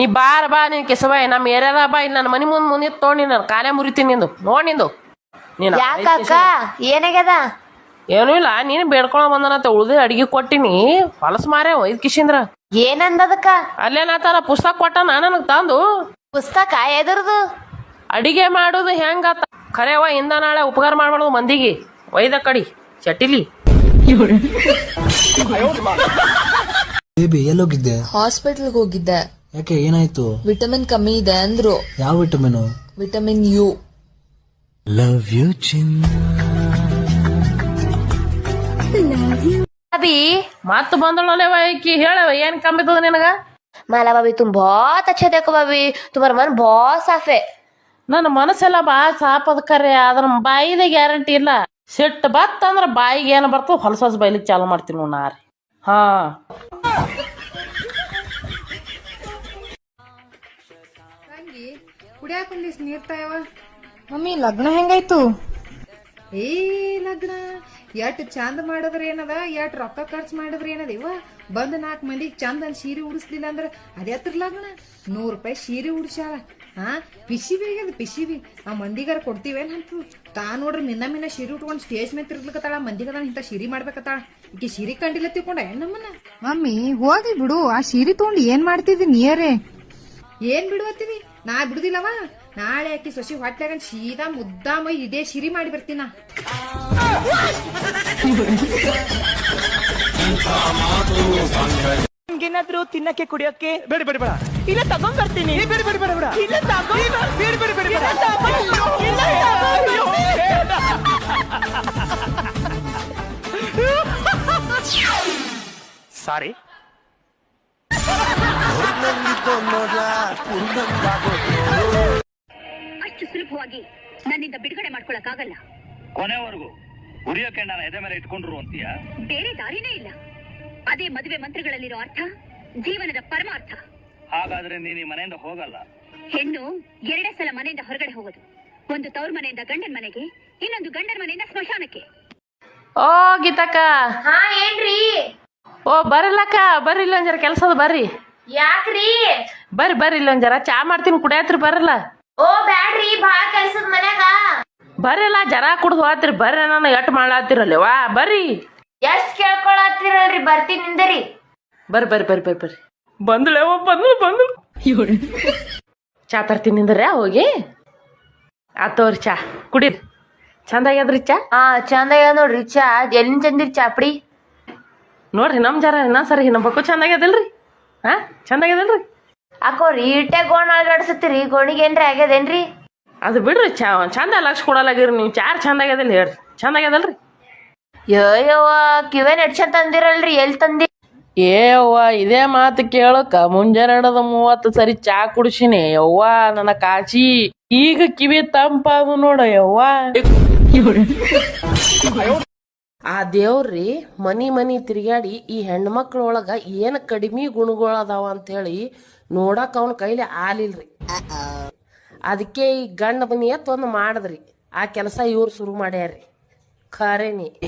ನೀ ಬಾರ ಬಾ ನೀನ್ ಕೆಸಬಾಯ್ ನಮ್ಮ ಏರಿಯಾದ ಬಾ ಇಲ್ಲಿ ನನ್ನ ಮನಿ ಮುಂದ್ ಮುಂದೆ ತೊಗೊಂಡಿ ನಾನು ಕಾಲೇ ಮುರಿತೀನಿ ನಿಂದು. ನೋಡ್ ನಿಂದು. ನೀನು ಯಾಕಕ್ಕ? ಏನಾಗ್ಯದ? ಏನೂ ಇಲ್ಲ ನೀನು ಬೇಡ್ಕೊಳ ಬಂದನಂತ ಉಳ್ದು ಅಡಿಗೆ ಕೊಟ್ಟಿನಿ. ಹೊಲಸ್ ಮಾರೇ ಒಯ್ದು ಕಿಶಿಂದ್ರ. ಏನಂದದಕ್ಕ? ಅಲ್ಲೇನಾತಾರ ಪುಸ್ತಕ ಕೊಟ್ಟನ ನನಗ್ ತಂದು. ಪುಸ್ತಕ ಎದುರ್ದು? ಅಡಿಗೆ ಮಾಡೋದು ಹೆಂಗ ಖರೇವ ಇಂದ ನಾಳೆ ಉಪಕಾರ ಮಾಡ್ಬಾರ್ದು ಮಂದಿಗೆ. ಒಯ್ದ ಕಡಿ ಚಟಿಲಿ ಬೇಬಿ ಎಲ್ಲೋಗಿದ್ದೆ? ಹಾಸ್ಪಿಟಲ್ಗೆ ಹೋಗಿದ್ದೆ. ಯಾಕೆ ಏನಾಯ್ತು ವಿಟಮಿನ್ ಕಮ್ಮಿ ಇದೆ ಅಂದ್ರು ಯಾವ vitamin vitamin you love you ಚಿನ್ನ ಅಭಿ ಮತ್ ಬಂದಳಲೇವ ಈಕಿ ಹೇಳವ ಏನ್ ಕಮ್ಮಿತದ ನಿನಗ माला भाभी तुम बहुत अच्छे देखो भाभी तुम्हारा मन बहुत साफ है ನನ್ನ ಮನಸ್ಸೆಲ್ಲ ಭಾಳ ಸಾಪದ ಕರೆ ಅದ್ರ ಬಾಯಿದೆ ಗ್ಯಾರಂಟಿ ಇಲ್ಲ ಸಿಟ್ಟು ಬತ್ತಂದ್ರ ಬಾಯಿಗೆ ಏನು ಬರ್ತದ ಹೊಲಸಸ್ ಬೈಲಿಕ್ಕೆ ಚಾಲು ಮಾಡ್ತೀನಿ ನೋಡ್ ನಾ ರೀ ಹಾ ಕುಡಿಯಾಕ ಒಂದಿಷ್ಟು ನೀರ್ ತಾಯವ ಮಮ್ಮಿ ಲಗ್ನ ಹೆಂಗಾಯ್ತು? ಏ ಲಗ್ನ. ಎಟ್ ಚಂದ ಮಾಡಿದ್ರ ಏನದ? ಎಟ್ ರೊಕ್ಕ ಖರ್ಚು ಮಾಡಿದ್ರ ಏನದ ಇವ? ಬಂದ್ ನಾಲ್ಕು ಮಂದಿಗೆ ಚಂದ ಅಂದ್ ಸೀರೆ ಉಡಿಸ್ಲಿಲ್ಲ ಅಂದ್ರ ಅದೇ ಹತ್ರ ಲಗ್ನ? ನೂರು ರೂಪಾಯಿ ಸೀರೆ ಉಡ್ಸ್ಯಾಳ. ಹಾ ಪಿಶಿಬಿ ಆಗ್ಯದ ಪಿಶಿಬಿ ಆ ಮಂದಿಗಾರ ಕೊಡ್ತೀವೇನ್ ಅಂತ. ತಾ ನೋಡ್ರಿ ಮಿನ್ನ ಮಿನ್ನ ಸೀರೆ ಉಟ್ಕೊಂಡು ಸ್ಟೇಜ್ ಮೇಲೆ ತಿರ್ಗ್ಲಿಕತ್ತಾಳ ಮಂದಿಗದ ಇಂಥ ಸೀರೆ ಮಾಡ್ಬೇಕತ್ತಾಳ. ಈಕೆ ಸೀರೆ ಕಂಡಿಲ್ಲ ತಿಳ್ಕೊಂಡ ಏನ್ ನಮ್ಮನ್ನ? ಮಮ್ಮಿ ಹೋಗಿ ಬಿಡು. ಆ ಸೀರೆ ತಗೊಂಡು ಏನ್ ಮಾಡ್ತಿದ್ದಿ ನೀರೇ ಏನ್ ಬಿಡುವತ್ತೀವಿ? ನಾ ಬಿಡುದಿಲ್ಲವ? ನಾಳೆ ಅಕ್ಕಿ ಸೊಸಿ ಹೊಟ್ಟೆಗ ಸೀದಾ ಮುದ್ದಾ ಮೈ ಇದೇ ಸಿರಿ ಮಾಡಿ ಬರ್ತೀನ. ನಿಮ್ಗೇನಾದ್ರೂ ತಿನ್ನಕ್ಕೆ ಕುಡಿಯೋಕೆ ಬೇಡ ಬೇಡ ಬೇಡ. ಇಲ್ಲ ತಗೊಂಡ್ ಬರ್ತೀನಿ. ಬೇಡ ಬೇಡ ಬೇಡ ಬೇಡ. ಇಲ್ಲ ತಗೊಂಡ್ ಬೇಡ ಬೇಡ ಬೇಡ ಬೇಡ. ಇಲ್ಲ ತಗೊಂಡು ಸಾರಿ. ಅಷ್ಟು ಸುಲಭವಾಗಿ ನನ್ನಿಂದ ಬಿಡುಗಡೆ ಮಾಡ್ಕೊಳಕ್ಕಾಗಲ್ಲ. ಕೊನೆವರೆಗೂ ಉರಿಯೋಕೆ ನಾನು ಎದೆ ಮೇಲೆ ಇಟ್ಕೊಂಡ್ರು ಅಂತೀಯ? ಬೇರೆ ದಾರಿನೇ ಇಲ್ಲ. ಅದೇ ಮದುವೆ ಮಂತ್ರಗಳಲ್ಲಿರೋ ಅರ್ಥ ಜೀವನದ ಪರಮಾರ್ಥ. ಹಾಗಾದ್ರೆ ನೀನ್ ಮನೆಯಿಂದ ಹೋಗಲ್ಲ? ಹೆಣ್ಣು ಎರಡೇ ಸಲ ಮನೆಯಿಂದ ಹೊರಗಡೆ ಹೋಗೋದು. ಒಂದು ತವ್ರ ಮನೆಯಿಂದ ಗಂಡನ ಮನೆಗೆ ಇನ್ನೊಂದು ಗಂಡನ ಮನೆಯಿಂದ ಸ್ಮಶಾನಕ್ಕೆ. ಓ ಗೀತಕ್ಕ. ಹಾ ಏನ್ರಿ? ಓ ಬರಲ್ಲಕ್ಕ ಬರ್ರಿ ಇಲ್ಲ ಕೆಲ್ಸದ ಬರ್ರಿ. ಯಾಕ್ರಿ? ಬರ್ರಿ ಬರ್ರಿ ಇಲ್ಲ ಜರ ಚಾ ಮಾಡ್ತೀನಿ ಕುಡಿಯತ್ರಿ ಬರಲ್ಲ ಓ ಬ್ಯಾಡ್ರಿ ಬಾಳ ಕೆಲ್ಸದ ಮನ್ಯಾಗ. ಬರಲ್ಲ ಜರ ಕುಡ್ದು ಹೋತ್ರಿ ಬರ್ರಿ ನಾನು ಎಟ್ ಮಾಡಾತಿರಲ್ಲ ವಾ ಬರ್ರಿ. ಎಷ್ಟ್ ಕೇಳ್ಕೊಳತ್ತಿರಲ್ರಿ ಬರ್ತೀನಿ ನಿಂದರಿ. ಬರ್ರಿ ಬರ್ರಿ ಬರ್ರಿ ಬರ್ರಿ ಬರ್ರಿ. ಓ ಬಂದ್ಳು ಬಂದ್ಳು. ಚಾ ತರ್ತೀನಿ ನಿಂದ್ರೆ ಹೋಗಿ? ಆತೋರಿ ಚಾ ಕುಡೀರಿ. ಚಂದ ಆಗ್ಯದ್ರಿ ಚಾ? ಹಾ ಚಂದ ಆಗ್ಯದ ನೋಡ್ರಿ ಚಾ ಎಲ್ಲಿಂದ ಚಂದಿರಿ ಚಾಪ್ಡಿ ನೋಡ್ರಿ ನಮ್ ಜರ ಇನ್ನೊಂದ್ಸರಿ ನಮ್ಮ ಬಕ್ಕು ಚಂದ ಆಗ್ಯದಲ್ರಿ? ಹಾ? ಚಂದ ಆಗ್ಯದಲ್ರಿ ಅಕ್ಕೋರಿ ಈಟೆ ಗೋಣ ಅಲ್ಗಾಡ್ಸತ್ತೀರಿ ಗೋಣಿಗೆ ಏನ್ರಿ ಆಗ್ಯದೇನ್ರಿ? ಅದು ಬಿಡ್ರಿ ಚಾ ಚಂದ ಲಕ್ಷ ಕೊಡಲಾಗಿರಿ ನೀವು ಚಾರ್ ಚಂದ ಆಗ್ಯದಲ್ಲ ಹೇಳ್ರಿ. ಚಂದ ಆಗ್ಯದಲ್ರಿ? ಯವ್ವ ಕಿವೇನ್ ತಂದಿರಲ್ರಿ ಎಲ್ ತಂದಿ? ಏವ್ವ ಇದೇ ಮಾತು ಕೇಳಕ್ಕ ಮುಂಜಾನೆಡದ ಮೂವತ್ತು ಸರಿ ಚಾ ಕುಡಿಸಿನಿ. ಯವ್ವ ನನ್ನ ಕಾಚಿ ಈಗ ಕಿವಿ ತಂಪಾದು ನೋಡ ಯವ್ವ ಆ ದೇವ್ರಿ ಮನಿ ಮನಿ ತಿರುಗಾಡಿ ಈ ಹೆಣ್ಮಕ್ಳೊಳಗ ಏನ್ ಕಡಿಮೆ ಗುಣಗಳದಾವ ಅಂತೇಳಿ ನೋಡಕ್ ಅವನ ಕೈಲಿ ಆಲಿಲ್ರಿ. ಅದಕ್ಕೆ ಈ ಗಂಡ ಮನಿ ಮಾಡಿದ್ರಿ. ಆ ಕೆಲಸ ಇವ್ರು ಶುರು ಮಾಡ್ಯಾರ್ರಿ. ಖರೇನಿ.